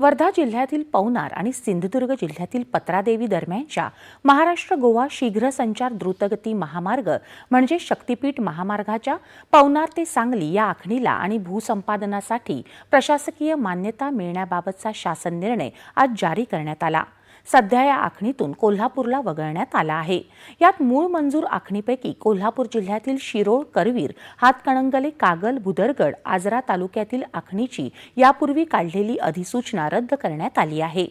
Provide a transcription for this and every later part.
वर्धा जिल्ह्यातील पवनार आणि सिंधुदुर्ग जिल्ह्यातील पत्रादेवी दरम्यानच्या महाराष्ट्र गोवा शीघ्र संचार द्रुतगती महामार्ग म्हणजे शक्तीपीठ महामार्गाच्या पवनार ते सांगली या आखणीला आणि भूसंपादनासाठी प्रशासकीय मान्यता मिळण्याबाबतचा शासन निर्णय आज जारी करण्यात आला. सध्या या आखणीतून कोल्हापूरला वगळण्यात आला आहे. यात मूळ मंजूर आखणीपैकी कोल्हापूर जिल्ह्यातील शिरोळ करवीर हातकणंगले कागल भुदरगड आजरा तालुक्यातील आखणीची यापूर्वी काढलेली अधिसूचना रद्द करण्यात आली आहे.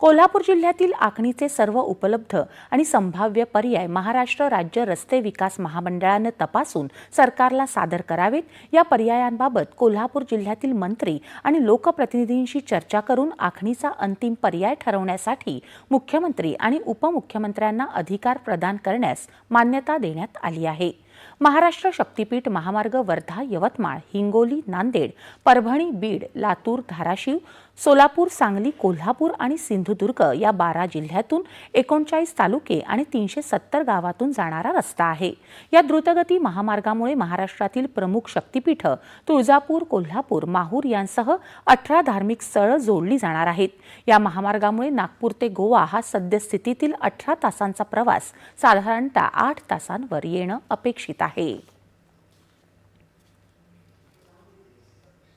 कोल्हापूर जिल्ह्यातील आखणीचे सर्व उपलब्ध आणि संभाव्य पर्याय महाराष्ट्र राज्य रस्ते विकास महामंडळानं तपासून सरकारला सादर करावेत. या पर्यायांबाबत कोल्हापूर जिल्ह्यातील मंत्री आणि लोकप्रतिनिधींशी चर्चा करून आखणीचा अंतिम पर्याय ठरवण्यासाठी मुख्यमंत्री आणि उपमुख्यमंत्र्यांना अधिकार प्रदान करण्यास मान्यता देण्यात आली आहे. महाराष्ट्र शक्तीपीठ महामार्ग वर्धा यवतमाळ हिंगोली नांदेड परभणी बीड लातूर धाराशिव सोलापूर सांगली कोल्हापूर आणि सिंधुदुर्ग या बारा जिल्ह्यातून एकोणचाळीस तालुके आणि तीनशे सत्तर गावातून जाणारा रस्ता आहे. या द्रुतगती महामार्गामुळे महाराष्ट्रातील प्रमुख शक्तीपीठं तुळजापूर कोल्हापूर माहूर यांसह अठरा धार्मिक स्थळं जोडली जाणार आहेत. या महामार्गामुळे नागपूर ते गोवा हा सद्यस्थितीतील अठरा तासांचा प्रवास साधारणतः आठ तासांवर येणं अपेक्षित आहे.